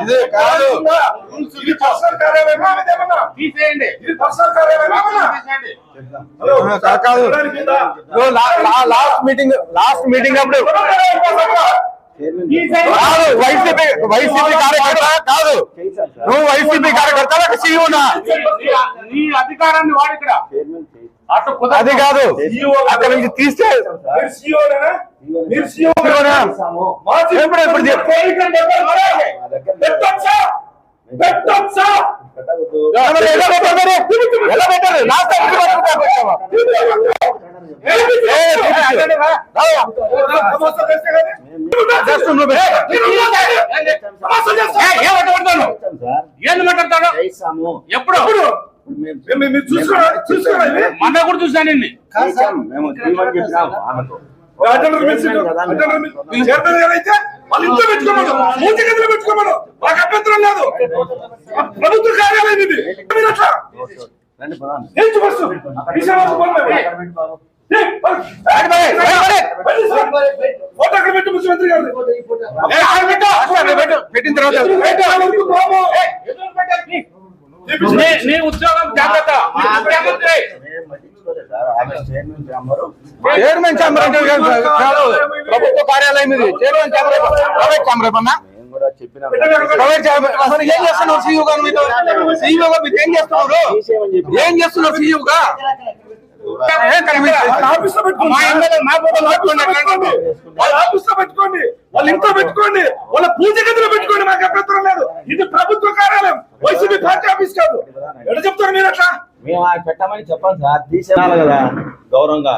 ఇది కాదు. ఇది పర్సనల్ కార్యాలయమా? తీసేయండి. ఇది పర్సనల్ కార్యాలయమా? తీసేయండి. లాస్ట్ మీటింగ్ లాస్ట్ మీటింగ్ అప్పుడు. కాదు వైసీపీ వైసీపీ కార్యకర్త కాదు. నువ్వు వైసీపీ కార్యకర్త లేక సీఈఓనా నీ- నీ అధికారాన్ని వాడు ఇక్కడ. అది కాదు. అక్కడ నుంచి తీస్తే మీరు సీఈఓనేనా? మీరు ఎప్పుడు- ఎప్పుడు చెప్పు. పెట్టొచ్చా? పెట్టొచ్చా? ఎలా పెట్టారు? మరి? ఎలా పెట్టారు? లాస్ట్ టైం ఎప్పుడు? ఏంది మాట్లాడతాడు? మన కూడా చూసాను నిన్ను. అటెండర్ మిస్ ఇటు. అటెండర్ చైర్మన్ గారు అయితే వాళ్ళు ఇంట్లో పెట్టుకోమను మూతి గదిలో పెట్టుకోమను మాకు అభ్యంతరం లేదు ప్రభుత్వ కార్యాలయం ఇది. పెట్టిన తర్వాత నీ- నీ ఉద్యోగం జాగ్రత్త చైర్మన్ ఛాంబర్. అంటే. ప్రభుత్వ కార్యాలయం ఇది. Chairman chamber private chamber chamber అసలు ఏం చేస్తున్నారు సీఈఓ గారు మీతో సీఈఓ గారు మీరు ఏం చేస్తున్నారు? ఏం చేస్తున్నారు సీఈఓ గా? ఏం కనిపించ- ఆఫీస్లో పెట్టుకోండి. వాళ్ళ ఆఫీస్లో పెట్టుకోండి. వాళ్ళ ఇంట్లో పెట్టుకోండి. వాళ్ళ పూజ గదిలో పెట్టుకోండి. మాకు అభ్యంతరం లేదు. ఇది ప్రభుత్వ కార్యాలయం. వైసీపీ పార్టీ ఆఫీస్ కాదు. ఎక్కడ చెప్తారు మీరు అట్లా? మేము ఆ పెట్టమని చెప్పాలి సార్. తీసేయాలి కదా గౌరవంగా.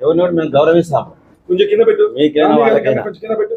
ఎవరిని కూడా మేము గౌరవిస్తాం కొంచెం కింద పెట్టు. మీకేనా వాళ్ళకేనా? కొంచెం కింద పెట్టు.